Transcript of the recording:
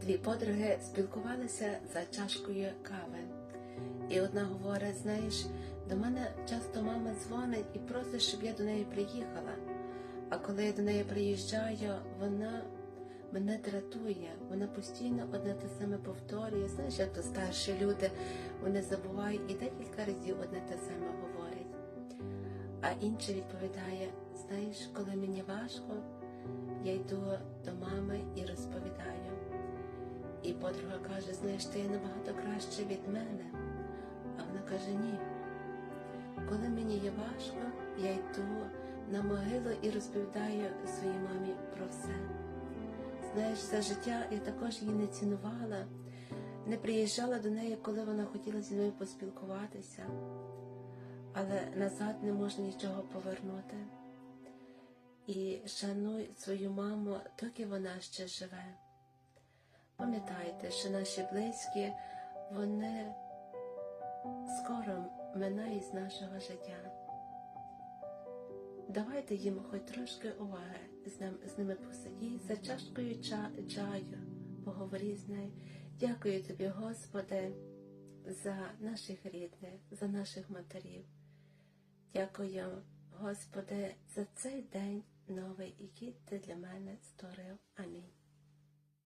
Дві подруги спілкувалися за чашкою кави. І одна говорить: знаєш, до мене часто мама дзвонить і просить, щоб я до неї приїхала. А коли я до неї приїжджаю, вона мене дратує, вона постійно одне те саме повторює. Знаєш, як то старші люди, вони забувають і декілька разів одне те саме говорять. А інший відповідає: знаєш, коли мені важко, я йду до мами і розповідаю. Подруга каже: знаєш, ти є набагато краще від мене. А вона каже: ні. Коли мені є важко, я йду на могилу і розповідаю своїй мамі про все. Знаєш, за життя я також її не цінувала, не приїжджала до неї, коли вона хотіла зі мною поспілкуватися, але назад не можна нічого повернути. І шануй свою маму, доки вона ще живе. Пам'ятайте, що наші близькі, вони скоро минають з нашого життя. Давайте їм хоч трошки уваги, з, ним, з ними посидіть за чашкою ча- чаю, поговоріть з нею. Дякую тобі, Господи, за наших рідних, за наших матерів. Дякую, Господи, за цей день новий, який ти для мене створив. Амінь.